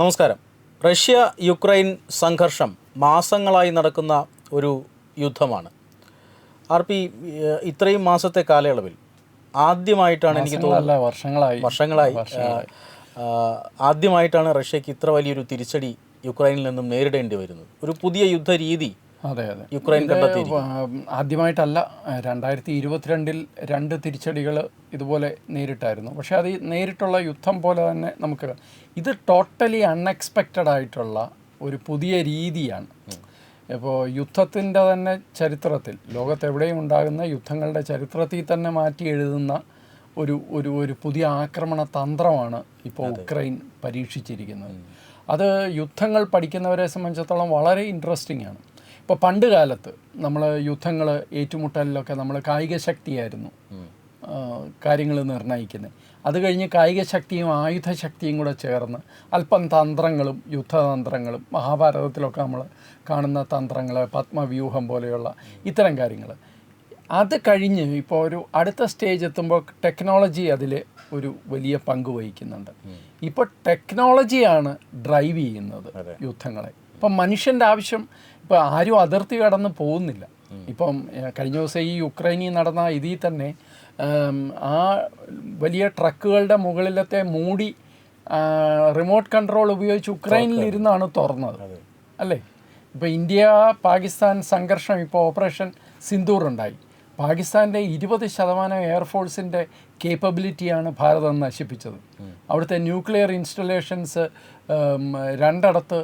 നമസ്കാരം. Russia Ukraine സംഘർഷം മാസങ്ങളായി നടക്കുന്ന ഒരു യുദ്ധമാണ്. ആർ പി ഇത്രയും മാസത്തെ കാലയളവിൽ ആദ്യമായിട്ടാണ് എനിക്ക് തോന്നുന്നത്. വർഷങ്ങളായി. വർഷങ്ങളായി. ആദ്യമായിട്ടാണ് റഷ്യക്ക് ഇത്ര വലിയൊരു തിരിച്ചടി യുക്രൈനിൽ നിന്നും നേരിടേണ്ടി വരുന്നത്. ഒരു പുതിയ യുദ്ധ രീതി അതെ അതെ. യുക്രൈൻ ആദ്യമായിട്ടല്ല രണ്ടായിരത്തി ഇരുപത്തിരണ്ടിൽ രണ്ട് തിരിച്ചടികൾ ഇതുപോലെ നേരിട്ടായിരുന്നു. പക്ഷെ അത് നേരിട്ടുള്ള യുദ്ധം പോലെ തന്നെ നമുക്ക് ഇത് ടോട്ടലി അൺഎക്സ്പെക്റ്റഡ് ആയിട്ടുള്ള ഒരു പുതിയ രീതിയാണ്. ഇപ്പോൾ യുദ്ധത്തിന്റെ തന്നെ ചരിത്രത്തിൽ ലോകത്തെവിടെയും ഉണ്ടാകുന്ന യുദ്ധങ്ങളുടെ ചരിത്രത്തിൽ തന്നെ മാറ്റി എഴുതുന്ന ഒരു ഒരു ഒരു പുതിയ ആക്രമണ തന്ത്രമാണ് ഇപ്പോൾ ഉക്രൈൻ പരീക്ഷിച്ചിരിക്കുന്നത്. അത് യുദ്ധങ്ങൾ പഠിക്കുന്നവരെ സംബന്ധിച്ചിടത്തോളം വളരെ ഇൻട്രസ്റ്റിംഗ് ആണ്. ഇപ്പോൾ പണ്ട് കാലത്ത് നമ്മൾ യുദ്ധങ്ങൾ ഏറ്റുമുട്ടലിലൊക്കെ നമ്മൾ കായിക ശക്തിയായിരുന്നു. കാര്യങ്ങൾ നിർണയിക്കുന്നത് അത് കഴിഞ്ഞ് കായിക ശക്തിയും ആയുധ ശക്തിയും കൂടെ ചേർന്ന് അല്പം തന്ത്രങ്ങളും യുദ്ധതന്ത്രങ്ങളും മഹാഭാരതത്തിലൊക്കെ നമ്മൾ കാണുന്ന തന്ത്രങ്ങൾ പത്മവ്യൂഹം പോലെയുള്ള ഇത്തരം കാര്യങ്ങൾ അത് കഴിഞ്ഞ് ഇപ്പോൾ ഒരു അടുത്ത സ്റ്റേജ് എത്തുമ്പോൾ ടെക്നോളജി അതിൽ ഒരു വലിയ പങ്ക് വഹിക്കുന്നുണ്ട്. ഇപ്പോൾ ടെക്നോളജിയാണ് ഡ്രൈവ് ചെയ്യുന്നത് യുദ്ധങ്ങളെ. ഇപ്പം മനുഷ്യന്റെ ആവശ്യം ഇപ്പോൾ ആരും അതിർത്തി കടന്ന് പോകുന്നില്ല. ഇപ്പം കഴിഞ്ഞ ദിവസം ഈ യുക്രൈനിൽ നടന്ന ഇതിൽ തന്നെ ആ വലിയ ട്രക്കുകളുടെ മുകളിലത്തെ മൂടി റിമോട്ട് കൺട്രോൾ ഉപയോഗിച്ച് ഉക്രൈനിൽ ഇരുന്നാണ് തുറന്നത്. അല്ലേ? ഇപ്പോൾ ഇന്ത്യ പാകിസ്ഥാൻ സംഘർഷം ഇപ്പോൾ ഓപ്പറേഷൻ സിന്ദൂർ ഉണ്ടായി പാകിസ്ഥാന്റെ ഇരുപത് ശതമാനം എയർഫോഴ്സിന്റെ കേപ്പബിലിറ്റിയാണ് ഭാരതം നശിപ്പിച്ചത്. അവിടുത്തെ ന്യൂക്ലിയർ ഇൻസ്റ്റലേഷൻസ് രണ്ടിടത്ത്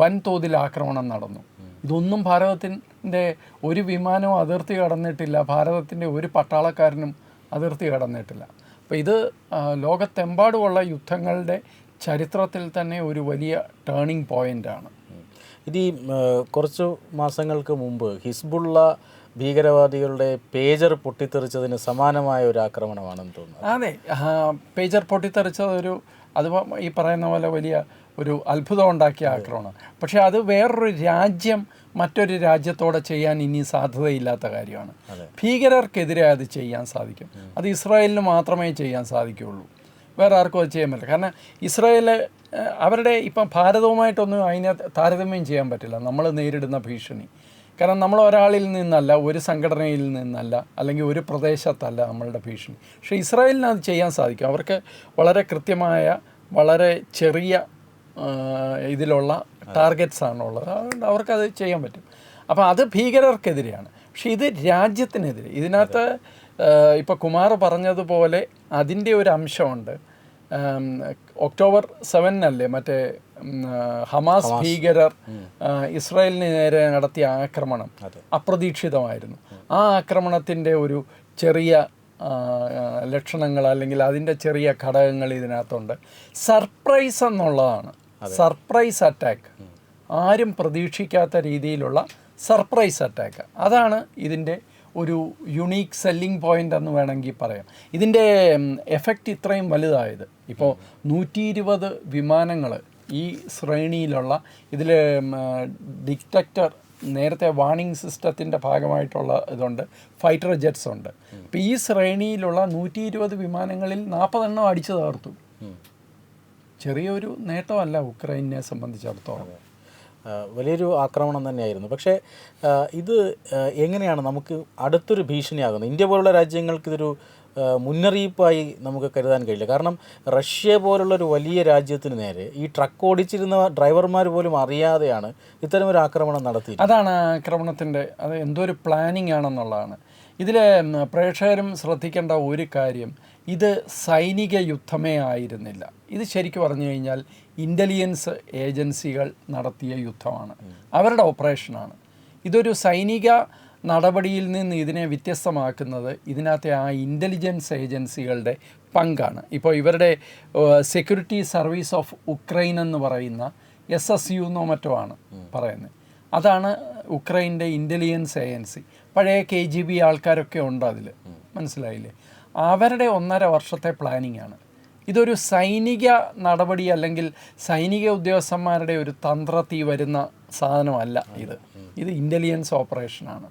വൻതോതിൽ ആക്രമണം നടന്നു. ഇതൊന്നും ഭാരതത്തിന്റെ ഒരു വിമാനവും അതിർത്തി കടന്നിട്ടില്ല. ഭാരതത്തിന്റെ ഒരു പട്ടാളക്കാരനും അതിർത്തി കടന്നിട്ടില്ല. അപ്പോൾ ഇത് ലോകത്തെമ്പാടുമുള്ള യുദ്ധങ്ങളുടെ ചരിത്രത്തിൽ തന്നെ ഒരു വലിയ ടേണിംഗ് പോയിന്റാണ് ഇത് ഈ കുറച്ച് മാസങ്ങൾക്ക് മുമ്പ് ഹിസ്ബുള്ള ഭീകരവാദികളുടെ പേജർ പൊട്ടിത്തെറിച്ചതിന് സമാനമായ ഒരു ആക്രമണമാണെന്ന് തോന്നുന്നു. അതെ പേജർ പൊട്ടിത്തെറിച്ചത് ഒരു അത് ഈ പറയുന്ന പോലെ വലിയ ഒരു അത്ഭുതം ഉണ്ടാക്കിയ ആക്രമണം. പക്ഷേ അത് വേറൊരു രാജ്യം മറ്റൊരു രാജ്യത്തോടെ ചെയ്യാൻ ഇനി സാധ്യതയില്ലാത്ത കാര്യമാണ്. ഭീകരർക്കെതിരെ അത് ചെയ്യാൻ സാധിക്കും. അത് ഇസ്രായേലിന് മാത്രമേ ചെയ്യാൻ സാധിക്കുകയുള്ളൂ. വേറെ ആർക്കും അത് ചെയ്യാൻ പറ്റില്ല. കാരണം ഇസ്രായേൽ അവരുടെ ഇപ്പം ഭാരതവുമായിട്ടൊന്നും അതിനെ താരതമ്യം ചെയ്യാൻ പറ്റില്ല. നമ്മൾ നേരിടുന്ന ഭീഷണി. കാരണം നമ്മൾ ഒരാളിൽ നിന്നല്ല ഒരു സംഘടനയിൽ നിന്നല്ല അല്ലെങ്കിൽ ഒരു പ്രദേശത്തല്ല നമ്മളുടെ ഭീഷണി. പക്ഷേ ഇസ്രായേലിന് അത് ചെയ്യാൻ സാധിക്കും. അവർക്ക് വളരെ കൃത്യമായ വളരെ ചെറിയ ഇതിലുള്ള ടാർഗറ്റ്സ് ആണുള്ളത്. അതുകൊണ്ട് അവർക്കത് ചെയ്യാൻ പറ്റും. അപ്പോൾ അത് ഭീകരർക്കെതിരെയാണ്. പക്ഷേ ഇത് രാജ്യത്തിനെതിരെ. ഇതിനകത്ത് ഇപ്പോൾ കുമാർ പറഞ്ഞതുപോലെ അതിന്റെ ഒരു അംശമുണ്ട്. ഒക്ടോബർ സെവനല്ലേ മറ്റേ ഹമാസ് ഭീകരർ ഇസ്രായേലിന് നേരെ നടത്തിയ ആക്രമണം അപ്രതീക്ഷിതമായിരുന്നു. ആ ആക്രമണത്തിന്റെ ഒരു ചെറിയ ലക്ഷണങ്ങൾ അല്ലെങ്കിൽ അതിന്റെ ചെറിയ ഘടകങ്ങൾ ഇതിനകത്തുണ്ട്. സർപ്രൈസ് എന്നുള്ളതാണ്. Surprise attack. ആരും പ്രതീക്ഷിക്കാത്ത രീതിയിലുള്ള സർപ്രൈസ് അറ്റാക്ക്. അതാണ് ഇതിന്റെ ഒരു യുണീക്ക് സെല്ലിംഗ് പോയിന്റ് എന്ന് വേണമെങ്കിൽ പറയാം. ഇതിന്റെ എഫക്റ്റ് ഇത്രയും വലുതായത്. ഇപ്പോൾ നൂറ്റി ഇരുപത് വിമാനങ്ങൾ ഈ ശ്രേണിയിലുള്ള ഇതിൽ ഡിറ്റക്ടർ നേരത്തെ വാണിംഗ് സിസ്റ്റത്തിന്റെ ഭാഗമായിട്ടുള്ള ഇതുണ്ട് ഫൈറ്റർ ജെറ്റ്സ് ഉണ്ട്. അപ്പോൾ ഈ ശ്രേണിയിലുള്ള നൂറ്റി ഇരുപത് വിമാനങ്ങളിൽ നാൽപ്പതെണ്ണം അടിച്ചു തകർത്തു. ചെറിയൊരു നേട്ടമല്ല ഉക്രൈനെ സംബന്ധിച്ചിടത്തോളം. വലിയൊരു ആക്രമണം തന്നെയായിരുന്നു. പക്ഷേ ഇത് എങ്ങനെയാണ് നമുക്ക് അടുത്തൊരു ഭീഷണിയാകുന്നത്? ഇന്ത്യ പോലുള്ള രാജ്യങ്ങൾക്ക് ഇതൊരു മുന്നറിയിപ്പായി നമുക്ക് കരുതാൻ കഴിയില്ല. കാരണം റഷ്യ പോലുള്ള ഒരു വലിയ രാജ്യത്തിന് നേരെ ഈ ട്രക്ക് ഓടിച്ചിരുന്ന ഡ്രൈവർമാർ പോലും അറിയാതെയാണ് ഇത്തരം ഒരു ആക്രമണം നടത്തി അതാണ് ആക്രമണത്തിന്റെ അത് എന്തോ ഒരു പ്ലാനിങ് ആണെന്നുള്ളതാണ് ഇതിൽ പ്രേക്ഷകരും ശ്രദ്ധിക്കേണ്ട ഒരു കാര്യം ഇത് സൈനിക യുദ്ധമേ ആയിരുന്നില്ല. ഇത് ശരിക്കും പറഞ്ഞു കഴിഞ്ഞാൽ ഇന്റലിജൻസ് ഏജൻസികൾ നടത്തിയ യുദ്ധമാണ്. അവരുടെ ഓപ്പറേഷനാണ് ഇതൊരു സൈനിക നടപടിയിൽ നിന്ന് ഇതിനെ വ്യത്യസ്തമാക്കുന്നത് ഇതിനകത്തെ ആ ഇന്റലിജൻസ് ഏജൻസികളുടെ പങ്കാണ്. ഇപ്പോൾ ഇവരുടെ സെക്യൂരിറ്റി സർവീസ് ഓഫ് ഉക്രൈൻ എന്ന് പറയുന്ന എസ് എസ് യു എന്നോ മറ്റോ ആണ് പറയുന്നത്. അതാണ് ഉക്രൈന്റെ ഇന്റലിജൻസ് ഏജൻസി പഴയ കെ ജി ബി ആൾക്കാരൊക്കെ ഉണ്ട് അതിൽ മനസ്സിലായില്ലേ? അവരുടെ ഒന്നര വർഷത്തെ പ്ലാനിംഗ് ആണ്. ഇതൊരു സൈനിക നടപടി അല്ലെങ്കിൽ സൈനിക ഉദ്യോഗസ്ഥന്മാരുടെ ഒരു തന്ത്രത്തിൽ വരുന്ന സാധനമല്ല ഇത്. ഇത് ഇന്റലിജൻസ് ഓപ്പറേഷനാണ്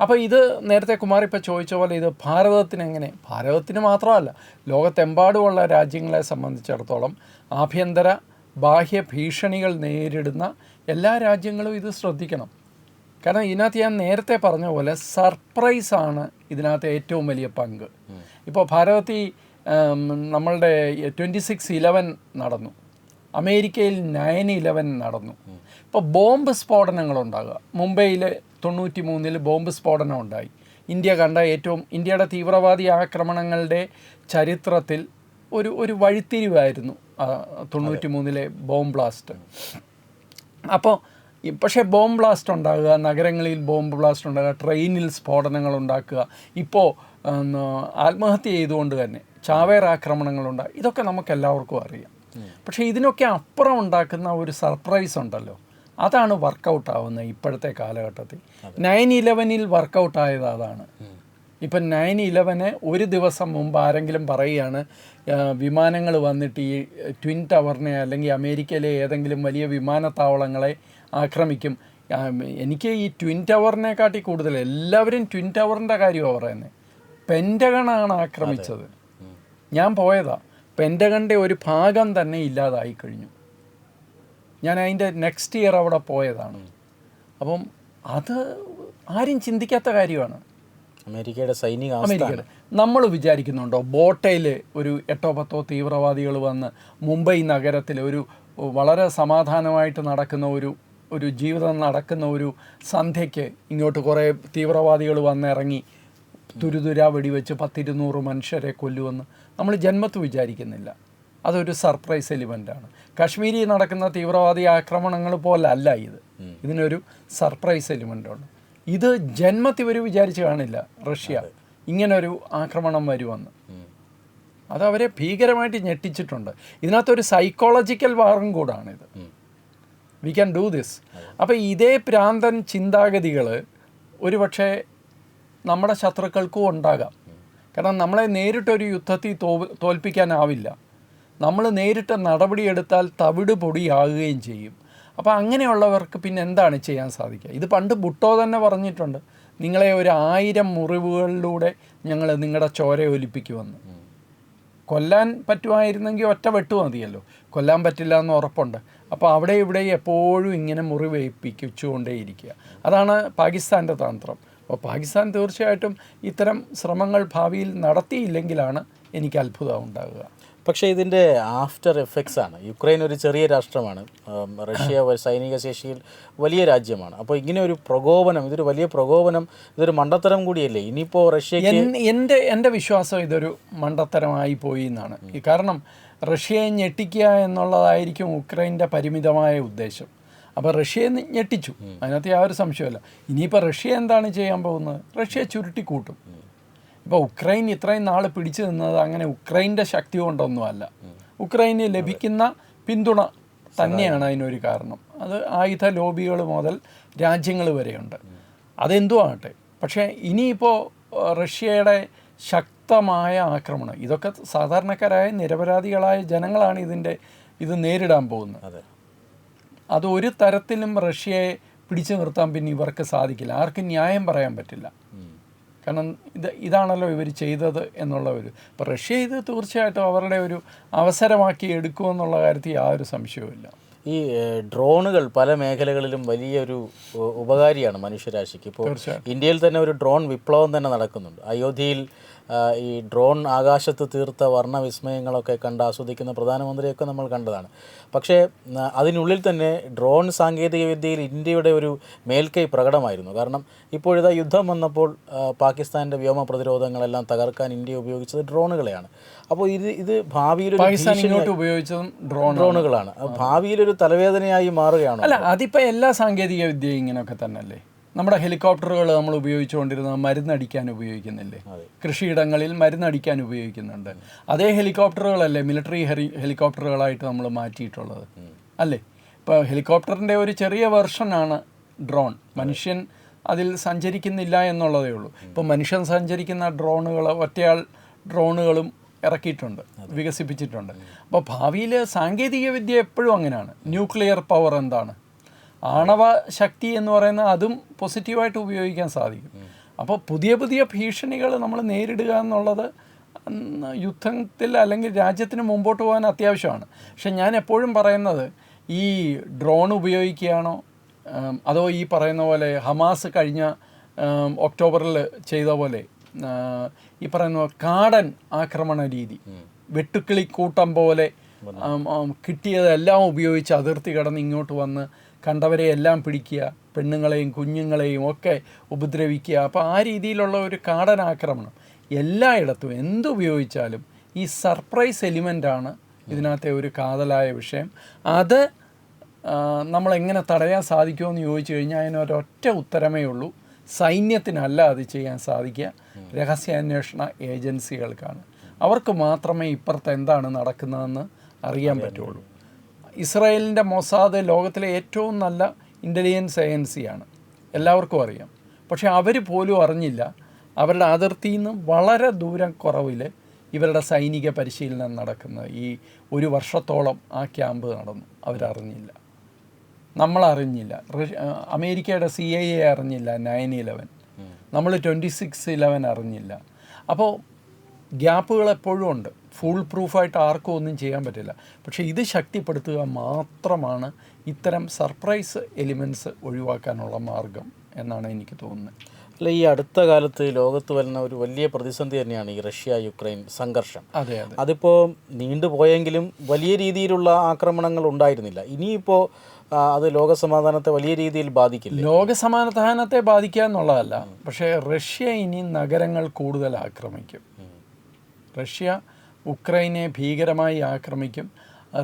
അപ്പോൾ ഇത് നേരത്തെ കുമാർ ഇപ്പോൾ ചോദിച്ച പോലെ ഇത് ഭാരതത്തിന് എങ്ങനെ? ഭാരതത്തിന് മാത്രമല്ല ലോകത്തെമ്പാടുമുള്ള രാജ്യങ്ങളെ സംബന്ധിച്ചിടത്തോളം ആഭ്യന്തര ബാഹ്യ ഭീഷണികൾ നേരിടുന്ന എല്ലാ രാജ്യങ്ങളും ഇത് ശ്രദ്ധിക്കണം. കാരണം ഇതിനകത്ത് ഞാൻ നേരത്തെ പറഞ്ഞ പോലെ സർപ്രൈസാണ് ഇതിനകത്ത് ഏറ്റവും വലിയ പങ്ക്. ഇപ്പോൾ ഭാരതത്തിൽ നമ്മളുടെ ട്വന്റി സിക്സ് ഇലവൻ നടന്നു. അമേരിക്കയിൽ നയൻ ഇലവൻ നടന്നു. ഇപ്പോൾ ബോംബ് സ്ഫോടനങ്ങൾ ഉണ്ടാകുക മുംബൈയിൽ തൊണ്ണൂറ്റി മൂന്നിൽ ബോംബ് സ്ഫോടനം ഉണ്ടായി ഇന്ത്യ കണ്ട ഏറ്റവും ഇന്ത്യയുടെ തീവ്രവാദി ആക്രമണങ്ങളുടെ ചരിത്രത്തിൽ ഒരു ഒരു വഴിത്തിരിവായിരുന്നു തൊണ്ണൂറ്റി മൂന്നിലെ ബോംബ് ബ്ലാസ്റ്റ്. അപ്പോൾ പക്ഷേ ബോംബ് ബ്ലാസ്റ്റ് ഉണ്ടാകുക നഗരങ്ങളിൽ ബോംബ് ബ്ലാസ്റ്റ് ഉണ്ടാകുക ട്രെയിനിൽ സ്ഫോടനങ്ങൾ ഉണ്ടാക്കുക ഇപ്പോൾ ആത്മഹത്യ ചെയ്തുകൊണ്ട് തന്നെ ചാവേർ ആക്രമണങ്ങളുണ്ട് ഇതൊക്കെ നമുക്ക് എല്ലാവർക്കും അറിയാം. പക്ഷേ ഇതിനൊക്കെ അപ്പുറം ഉണ്ടാക്കുന്ന ഒരു സർപ്രൈസ് ഉണ്ടല്ലോ. അതാണ് വർക്കൗട്ട് ആവുന്നത് ഇപ്പോഴത്തെ കാലഘട്ടത്തിൽ. നയൻ ഇലവനിൽ വർക്കൗട്ട് ആയത് അതാണ്. ഇപ്പം നയൻ ഇലവന് ഒരു ദിവസം മുമ്പ് ആരെങ്കിലും പറയുകയാണ് വിമാനങ്ങൾ വന്നിട്ട് ഈ ട്വിൻ ടവറിനെ അല്ലെങ്കിൽ അമേരിക്കയിലെ ഏതെങ്കിലും വലിയ വിമാനത്താവളങ്ങളെ ആക്രമിക്കും. എനിക്ക് ഈ ട്വിൻ ടവറിനെക്കാട്ടി കൂടുതൽ എല്ലാവരും ട്വിൻ ടവറിന്റെ കാര്യമാണ് പറയുന്നത് പെന്റഗണാണ് ആക്രമിച്ചത്. ഞാൻ പോയതാ. പെന്റഗണിന്റെ ഒരു ഭാഗം തന്നെ ഇല്ലാതായി കഴിഞ്ഞു. ഞാൻ അതിന്റെ നെക്സ്റ്റ് ഇയർ അവിടെ പോയതാണ്. അപ്പം അത് ആരും ചിന്തിക്കാത്ത കാര്യമാണ്. അമേരിക്കയുടെ സൈനിക അമേരിക്കയുടെ. നമ്മൾ വിചാരിക്കുന്നുണ്ടോ? ബോട്ടയിൽ ഒരു എട്ടോ പത്തോ തീവ്രവാദികൾ വന്ന് മുംബൈ നഗരത്തിൽ ഒരു വളരെ സമാധാനമായിട്ട് നടക്കുന്ന ഒരു ഒരു ജീവിതം നടക്കുന്ന ഒരു സന്ധ്യയ്ക്ക് ഇങ്ങോട്ട് കുറേ തീവ്രവാദികൾ വന്നിറങ്ങി തുരുതുരാ വെടിവെച്ച് പത്തിരുന്നൂറ് മനുഷ്യരെ കൊല്ലുമെന്ന് നമ്മൾ ജന്മത്ത് വിചാരിക്കുന്നില്ല. അതൊരു സർപ്രൈസ് എലിമെന്റാണ്. കാശ്മീരി നടക്കുന്ന തീവ്രവാദി ആക്രമണങ്ങൾ പോലല്ല ഇത്. ഇതിനൊരു സർപ്രൈസ് എലിമെന്റ് ഉണ്ട് ഇത് ജന്മത്തിൽ ഇവർ വിചാരിച്ച് കാണില്ല റഷ്യ ഇങ്ങനൊരു ആക്രമണം വരുമെന്ന് അത് അവരെ ഭീകരമായിട്ട് ഞെട്ടിച്ചിട്ടുണ്ട്. ഇതിനകത്തൊരു സൈക്കോളജിക്കൽ വാറും കൂടാണിത്. വി ക്യാൻ ഡൂ ദിസ് അപ്പോൾ ഇതേ പ്രാന്തൻ ചിന്താഗതികൾ ഒരുപക്ഷെ നമ്മുടെ ശത്രുക്കൾക്കും ഉണ്ടാകാം. കാരണം നമ്മളെ നേരിട്ടൊരു യുദ്ധത്തിൽ തോ തോൽപ്പിക്കാനാവില്ല. നമ്മൾ നേരിട്ട് നടപടിയെടുത്താൽ തവിട് പൊടിയാകുകയും ചെയ്യും. അപ്പോൾ അങ്ങനെയുള്ളവർക്ക് പിന്നെ എന്താണ് ചെയ്യാൻ സാധിക്കുക? ഇത് പണ്ട് ബുട്ടോ തന്നെ പറഞ്ഞിട്ടുണ്ട്. നിങ്ങളെ ഒരു ആയിരം മുറിവുകളിലൂടെ ഞങ്ങൾ നിങ്ങളുടെ ചോര ഒലിപ്പിക്കുമെന്ന്. കൊല്ലാൻ പറ്റുമായിരുന്നെങ്കിൽ ഒറ്റ വെട്ട് മതിയല്ലോ. കൊല്ലാൻ പറ്റില്ല എന്ന് ഉറപ്പുണ്ട്. അപ്പോൾ അവിടെ ഇവിടെ എപ്പോഴും ഇങ്ങനെ മുറിവേൽപ്പിച്ചുകൊണ്ടേയിരിക്കുക അതാണ് പാകിസ്ഥാന്റെ തന്ത്രം. അപ്പോൾ പാകിസ്ഥാൻ തീർച്ചയായിട്ടും ഇത്തരം ശ്രമങ്ങൾ ഭാവിയിൽ നടത്തിയില്ലെങ്കിലാണ് എനിക്ക് അത്ഭുതം ഉണ്ടാകുക പക്ഷേ ഇതിന്റെ ആഫ്റ്റർ എഫക്ട്സ് ആണ്. യുക്രൈൻ ഒരു ചെറിയ രാഷ്ട്രമാണ്. റഷ്യ സൈനിക ശേഷിയിൽ വലിയ രാജ്യമാണ്. അപ്പോൾ ഇങ്ങനെ ഒരു പ്രകോപനം ഇതൊരു വലിയ പ്രകോപനം ഇതൊരു മണ്ടത്തരം കൂടിയല്ലേ? ഇനിയിപ്പോൾ റഷ്യ എൻ- എന്റെ എന്റെ വിശ്വാസം ഇതൊരു മണ്ടത്തരമായി പോയി എന്നാണ്. കാരണം റഷ്യയെ ഞെട്ടിക്കുക എന്നുള്ളതായിരിക്കും ഉക്രൈന്റെ പരിമിതമായ ഉദ്ദേശം. അപ്പോൾ റഷ്യയെ ഞെട്ടിച്ചു. അതിനകത്ത് യാതൊരു സംശയമല്ല ഇനിയിപ്പോൾ റഷ്യ എന്താണ് ചെയ്യാൻ പോകുന്നത്? റഷ്യ ചുരുട്ടിക്കൂട്ടും. ഇപ്പോൾ ഉക്രൈൻ ഇത്രയും നാൾ പിടിച്ചു നിന്നത് അങ്ങനെ ഉക്രൈന്റെ ശക്തി കൊണ്ടൊന്നുമല്ല. ഉക്രൈന് ലഭിക്കുന്ന പിന്തുണ തന്നെയാണ് അതിനൊരു കാരണം. അത് ആയുധ ലോബികൾ മുതൽ രാജ്യങ്ങൾ വരെയുണ്ട്. അതെന്തോ ആകട്ടെ പക്ഷേ ഇനിയിപ്പോൾ റഷ്യയുടെ ശക്തമായ ആക്രമണം. ഇതൊക്കെ സാധാരണക്കാരായ നിരപരാധികളായ ജനങ്ങളാണ് ഇതിന്റെ ഇത് നേരിടാൻ പോകുന്നത്. അതെ. അത് ഒരു തരത്തിലും റഷ്യയെ പിടിച്ചു നിർത്താൻ പിന്നെ ഇവർക്ക് സാധിക്കില്ല. ആർക്കും ന്യായം പറയാൻ പറ്റില്ല. കാരണം ഇത് ഇതാണല്ലോ ഇവർ ചെയ്തത് എന്നുള്ള ഒരു അപ്പോൾ റഷ്യ ഇത് തീർച്ചയായിട്ടും അവരുടെ ഒരു അവസരമാക്കി എടുക്കുമെന്നുള്ള കാര്യത്തിൽ യാതൊരു സംശയവുമില്ല ഈ ഡ്രോണുകൾ പല മേഖലകളിലും വലിയൊരു ഉപകാരിയാണ് മനുഷ്യരാശിക്ക്. ഇപ്പോൾ ഇന്ത്യയിൽ തന്നെ ഒരു ഡ്രോൺ വിപ്ലവം തന്നെ നടക്കുന്നുണ്ട്. അയോധ്യയിൽ ഈ ഡ്രോൺ ആകാശത്ത് തീർത്ത വർണവിസ്മയങ്ങളൊക്കെ കണ്ട് ആസ്വദിക്കുന്ന പ്രധാനമന്ത്രിയൊക്കെ നമ്മൾ കണ്ടതാണ്. പക്ഷേ അതിനുള്ളിൽ തന്നെ ഡ്രോൺ സാങ്കേതികവിദ്യയിൽ ഇന്ത്യയുടെ ഒരു മേൽക്കൈ പ്രകടമായിരുന്നു. കാരണം ഇപ്പോഴിതാ യുദ്ധം വന്നപ്പോൾ പാകിസ്ഥാന്റെ വ്യോമ പ്രതിരോധങ്ങളെല്ലാം തകർക്കാൻ ഇന്ത്യ ഉപയോഗിച്ചത് ഡ്രോണുകളെയാണ്. അപ്പോൾ ഇത് ഇത് ഭാവിയിൽ ഉപയോഗിച്ചതും ഡ്രോൺ ഡ്രോണുകളാണ്. ഭാവിയിലൊരു ഭാവിയിൽ ഒരു തലവേദനയായി മാറുകയാണ്? അല്ല അതിപ്പോൾ എല്ലാ സാങ്കേതിക വിദ്യയും ഇങ്ങനെയൊക്കെ തന്നെയല്ലേ? നമ്മുടെ ഹെലികോപ്റ്ററുകൾ നമ്മൾ ഉപയോഗിച്ചുകൊണ്ടിരുന്നത് മരുന്നടിക്കാൻ ഉപയോഗിക്കുന്നില്ലേ? കൃഷിയിടങ്ങളിൽ മരുന്നടിക്കാൻ ഉപയോഗിക്കുന്നുണ്ട്. അതേ ഹെലികോപ്റ്ററുകളല്ലേ മിലിറ്ററി ഹെറി ഹെലികോപ്റ്ററുകളായിട്ട് നമ്മൾ മാറ്റിയിട്ടുള്ളത്? അല്ലേ? ഇപ്പോൾ ഹെലികോപ്റ്ററിന്റെ ഒരു ചെറിയ വെർഷനാണ് ഡ്രോൺ. മനുഷ്യൻ അതിൽ സഞ്ചരിക്കുന്നില്ല എന്നുള്ളതേ ഉള്ളൂ. ഇപ്പോൾ മനുഷ്യൻ സഞ്ചരിക്കുന്ന ഡ്രോണുകൾ ഒറ്റയാൾ ഡ്രോണുകളും ഇറക്കിയിട്ടുണ്ട് വികസിപ്പിച്ചിട്ടുണ്ട്. അപ്പോൾ ഭാവിയിൽ സാങ്കേതികവിദ്യ എപ്പോഴും അങ്ങനെയാണ്. ന്യൂക്ലിയർ പവർ എന്താണ്? ആണവ ശക്തി എന്ന് പറയുന്ന അതും പോസിറ്റീവായിട്ട് ഉപയോഗിക്കാൻ സാധിക്കും. അപ്പോൾ പുതിയ പുതിയ ഭീഷണികൾ നമ്മൾ നേരിടുക എന്നുള്ളത് യുദ്ധത്തിൽ അല്ലെങ്കിൽ രാജ്യത്തിന് മുമ്പോട്ട് പോകാൻ അത്യാവശ്യമാണ്. പക്ഷെ ഞാൻ എപ്പോഴും പറയുന്നത് ഈ ഡ്രോൺ ഉപയോഗിക്കുകയാണോ അതോ ഈ പറയുന്ന പോലെ ഹമാസ് കഴിഞ്ഞ ഒക്ടോബറിൽ ചെയ്ത പോലെ ഈ പറയുന്ന കാടൻ ആക്രമണ രീതി വെട്ടുക്കിളി കൂട്ടം പോലെ കിട്ടിയതെല്ലാം ഉപയോഗിച്ച് അതിർത്തി കടന്ന് ഇങ്ങോട്ട് വന്ന് കണ്ടവരെ എല്ലാം പിടിക്കുക പെണ്ണുങ്ങളെയും കുഞ്ഞുങ്ങളെയും ഒക്കെ ഉപദ്രവിക്കുക. അപ്പോൾ ആ രീതിയിലുള്ള ഒരു കാടനാക്രമണം എല്ലായിടത്തും എന്തുപയോഗിച്ചാലും ഈ സർപ്രൈസ് എലിമെന്റാണ് ഇതിനകത്തെ ഒരു കാതലായ വിഷയം. അത് നമ്മളെങ്ങനെ തടയാൻ സാധിക്കുമെന്ന് ചോദിച്ചു കഴിഞ്ഞാൽ അതിനൊരൊറ്റ ഉത്തരമേ ഉള്ളൂ. സൈന്യത്തിനല്ല അത് ചെയ്യാൻ സാധിക്കുക. രഹസ്യാന്വേഷണ ഏജൻസികൾക്കാണ്. അവർക്ക് മാത്രമേ ഇപ്പുറത്ത് എന്താണ് നടക്കുന്നതെന്ന് അറിയാൻ പറ്റുള്ളൂ. ഇസ്രായേലിന്റെ മൊസാദ് ലോകത്തിലെ ഏറ്റവും നല്ല ഇന്റലിജൻസ് ഏജൻസിയാണ് എല്ലാവർക്കും അറിയാം. പക്ഷേ അവർ പോലും അറിഞ്ഞില്ല അവരുടെ അതിർത്തിയിൽ നിന്ന് വളരെ ദൂരം കുറവിൽ ഇവരുടെ സൈനിക പരിശീലനം നടക്കുന്നത് ഈ ഒരു വർഷത്തോളം ആ ക്യാമ്പ് നടന്നു. അവരറിഞ്ഞില്ല. നമ്മളറിഞ്ഞില്ല. അമേരിക്കയുടെ സി ഐ എ അറിഞ്ഞില്ല നയൻ ഇലവൻ നമ്മൾ ട്വന്റി സിക്സ് ഇലവൻ അറിഞ്ഞില്ല. അപ്പോൾ ഗ്യാപ്പുകൾ എപ്പോഴും ഉണ്ട്. ഫുൾ പ്രൂഫായിട്ട് ആർക്കും ഒന്നും ചെയ്യാൻ പറ്റില്ല. പക്ഷേ ഇത് ശക്തിപ്പെടുത്തുക മാത്രമാണ് ഇത്തരം സർപ്രൈസ് എലിമെന്റ്സ് ഒഴിവാക്കാനുള്ള മാർഗം എന്നാണ് എനിക്ക് തോന്നുന്നത്. അല്ല ഈ അടുത്ത കാലത്ത് ലോകത്ത് വരുന്ന ഒരു വലിയ പ്രതിസന്ധി തന്നെയാണ് ഈ റഷ്യ യുക്രൈൻ സംഘർഷം. അതെ അതെ. അതിപ്പോൾ നീണ്ടുപോയെങ്കിലും വലിയ രീതിയിലുള്ള ആക്രമണങ്ങൾ ഉണ്ടായിരുന്നില്ല. ഇനിയിപ്പോൾ അത് ലോകസമാധാനത്തെ വലിയ രീതിയിൽ ബാധിക്കില്ല? ലോകസമാധാനത്തെ ബാധിക്കുക എന്നുള്ളതല്ല. പക്ഷേ റഷ്യ ഇനി നഗരങ്ങൾ കൂടുതൽ ആക്രമിക്കും. റഷ്യ ഉക്രൈനെ ഭീകരമായി ആക്രമിക്കും.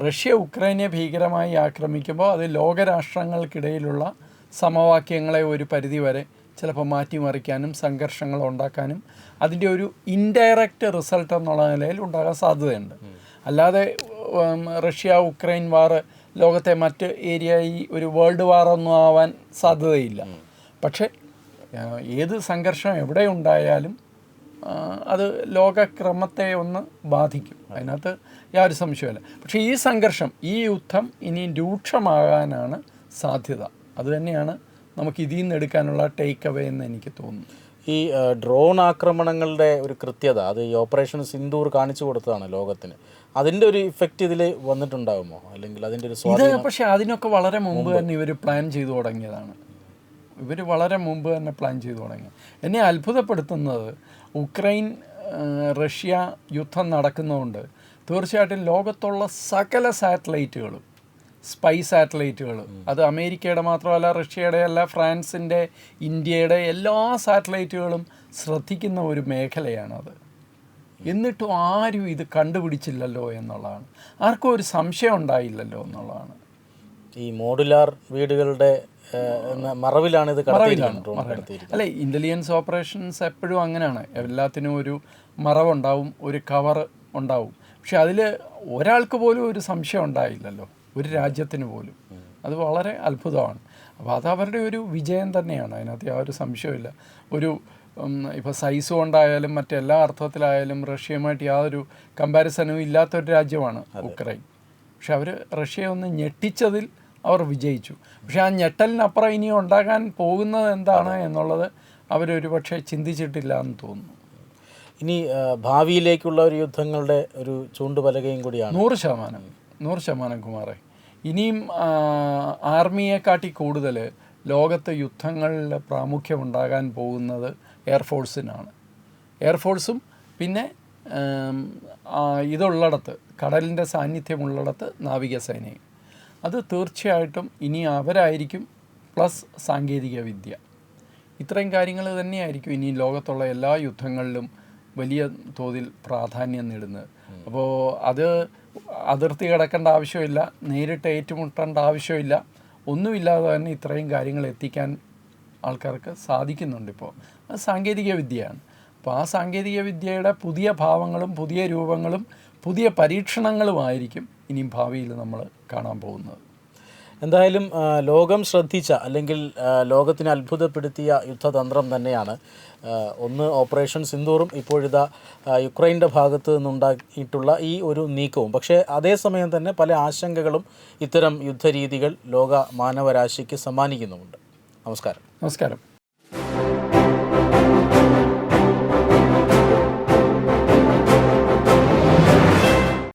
റഷ്യ ഉക്രൈനെ ഭീകരമായി ആക്രമിക്കുമ്പോൾ അത് ലോകരാഷ്ട്രങ്ങൾക്കിടയിലുള്ള സമവാക്യങ്ങളെ ഒരു പരിധിവരെ ചിലപ്പോൾ മാറ്റിമറിക്കാനും സംഘർഷങ്ങൾ ഉണ്ടാക്കാനും അതിന്റെ ഒരു ഇൻഡയറക്റ്റ് റിസൾട്ട് എന്നുള്ള നിലയിൽ ഉണ്ടാകാൻ സാധ്യതയുണ്ട്. അല്ലാതെ റഷ്യ ഉക്രൈൻ വാർ ലോകത്തെ മറ്റ് ഏരിയ ഈ ഒരു വേൾഡ് വാറൊന്നും ആവാൻ സാധ്യതയില്ല. പക്ഷേ ഏത് സംഘർഷം എവിടെ ഉണ്ടായാലും അത് ലോകക്രമത്തെ ഒന്ന് ബാധിക്കും. അതിനകത്ത് യാതൊരു സംശയമില്ല പക്ഷേ ഈ സംഘർഷം ഈ യുദ്ധം ഇനി രൂക്ഷമാകാനാണ് സാധ്യത. അതുതന്നെയാണ് നമുക്ക് ഇതിൽ നിന്ന് എടുക്കാനുള്ള ടേക്ക് അവേ എന്ന് എനിക്ക് തോന്നുന്നു ഈ ഡ്രോൺ ആക്രമണങ്ങളുടെ ഒരു കൃത്യത അത് ഈ ഓപ്പറേഷൻ സിന്ദൂർ കാണിച്ചു കൊടുത്തതാണ് ലോകത്തിന്. അതിന്റെ ഒരു ഇഫക്റ്റ് ഇതിൽ വന്നിട്ടുണ്ടാകുമോ അല്ലെങ്കിൽ അതിന്റെ ഒരു ഇത് പക്ഷേ അതിനൊക്കെ വളരെ മുമ്പ് തന്നെ ഇവർ പ്ലാൻ ചെയ്തു തുടങ്ങിയതാണ്. ഇവർ വളരെ മുമ്പ് തന്നെ പ്ലാൻ ചെയ്തു തുടങ്ങി. എന്നെ അത്ഭുതപ്പെടുത്തുന്നത് ഉക്രൈൻ റഷ്യ യുദ്ധം നടക്കുന്നതുകൊണ്ട് തീർച്ചയായിട്ടും ലോകത്തുള്ള സകല സാറ്റലൈറ്റുകളും സ്പൈ സാറ്റലൈറ്റുകൾ അത് അമേരിക്കയുടെ മാത്രമല്ല റഷ്യയുടെ അല്ല ഫ്രാൻസിന്റെ ഇന്ത്യയുടെ എല്ലാ സാറ്റലൈറ്റുകളും ശ്രദ്ധിക്കുന്ന ഒരു മേഖലയാണത്. എന്നിട്ടും ആരും ഇത് കണ്ടുപിടിച്ചില്ലല്ലോ എന്നുള്ളതാണ്. ആർക്കും ഒരു സംശയം ഉണ്ടായില്ലല്ലോ എന്നുള്ളതാണ്. ഈ മോഡുലാർ വീടുകളുടെ മറവിലാണ് ഇത് അല്ലെ ഇന്റലിജൻസ് ഓപ്പറേഷൻസ് എപ്പോഴും അങ്ങനെയാണ്. എല്ലാത്തിനും ഒരു മറവുണ്ടാവും ഒരു കവർ ഉണ്ടാവും. പക്ഷെ അതിൽ ഒരാൾക്ക് പോലും ഒരു സംശയം ഉണ്ടായില്ലല്ലോ. ഒരു രാജ്യത്തിന് പോലും. അത് വളരെ അത്ഭുതമാണ്. അപ്പോൾ അത് അവരുടെ ഒരു വിജയം തന്നെയാണ്. അതിനകത്ത് യാതൊരു സംശയമില്ല ഒരു ഇപ്പോൾ സൈസ് കൊണ്ടായാലും മറ്റെല്ലാ അർത്ഥത്തിലായാലും റഷ്യയുമായിട്ട് യാതൊരു കമ്പാരിസണും ഇല്ലാത്തൊരു രാജ്യമാണ് ഉക്രൈൻ. പക്ഷെ അവർ റഷ്യയെ ഒന്ന് ഞെട്ടിച്ചതിൽ അവർ വിജയിച്ചു. പക്ഷെ ആ ഞെട്ടലിനപ്പുറം ഇനി ഉണ്ടാകാൻ പോകുന്നത് എന്താണ് എന്നുള്ളത് അവരൊരു പക്ഷേ ചിന്തിച്ചിട്ടില്ല എന്ന് തോന്നുന്നു. ഇനി ഭാവിയിലേക്കുള്ള ഒരു യുദ്ധങ്ങളുടെ ഒരു ചൂണ്ടുപലകയും കൂടിയാണ്. നൂറ് ശതമാനം. നൂറ് ശതമാനം കുമാറെ. ഇനിയും ആർമിയെക്കാട്ടി കൂടുതൽ ലോകത്തെ യുദ്ധങ്ങളിൽ പ്രാമുഖ്യമുണ്ടാകാൻ പോകുന്നത് എയർഫോഴ്സിനാണ് എയർഫോഴ്സും പിന്നെ ഇതുള്ളിടത്ത് കടലിന്റെ സാന്നിധ്യമുള്ളിടത്ത് നാവികസേനയും. അത് തീർച്ചയായിട്ടും ഇനി അവരായിരിക്കും പ്ലസ് സാങ്കേതിക വിദ്യ ഇത്രയും കാര്യങ്ങൾ തന്നെയായിരിക്കും ഇനി ലോകത്തുള്ള എല്ലാ യുദ്ധങ്ങളിലും വലിയ തോതിൽ പ്രാധാന്യം നേടുന്നത്. അപ്പോൾ അത് അതിർത്തി കിടക്കേണ്ട ആവശ്യമില്ല നേരിട്ട് ഏറ്റുമുട്ടേണ്ട ആവശ്യമില്ല. ഒന്നുമില്ലാതെ തന്നെ ഇത്രയും കാര്യങ്ങൾ എത്തിക്കാൻ ആൾക്കാർക്ക് സാധിക്കുന്നുണ്ട് ഇപ്പോൾ അത് സാങ്കേതിക വിദ്യയാണ് അപ്പോൾ ആ സാങ്കേതിക വിദ്യയുടെ പുതിയ ഭാവങ്ങളും പുതിയ രൂപങ്ങളും പുതിയ പരീക്ഷണങ്ങളുമായിരിക്കും ഇനി ഭാവിയിൽ നമ്മൾ കാണാൻ പോകുന്നത്. എന്തായാലും ലോകം ശ്രദ്ധിച്ച അല്ലെങ്കിൽ ലോകത്തിന് അത്ഭുതപ്പെടുത്തിയ യുദ്ധതന്ത്രം തന്നെയാണ്. ഒന്ന് ഓപ്പറേഷൻ സിന്ദൂറും ഇപ്പോഴിതാ യുക്രൈന്റെ ഭാഗത്ത് നിന്നുണ്ടാക്കിയിട്ടുള്ള ഈ ഒരു നീക്കവും. പക്ഷേ അതേസമയം തന്നെ പല ആശങ്കകളും ഇത്തരം യുദ്ധരീതികൾ ലോക മാനവരാശിക്ക് സമ്മാനിക്കുന്നുമുണ്ട്. നമസ്കാരം. നമസ്കാരം.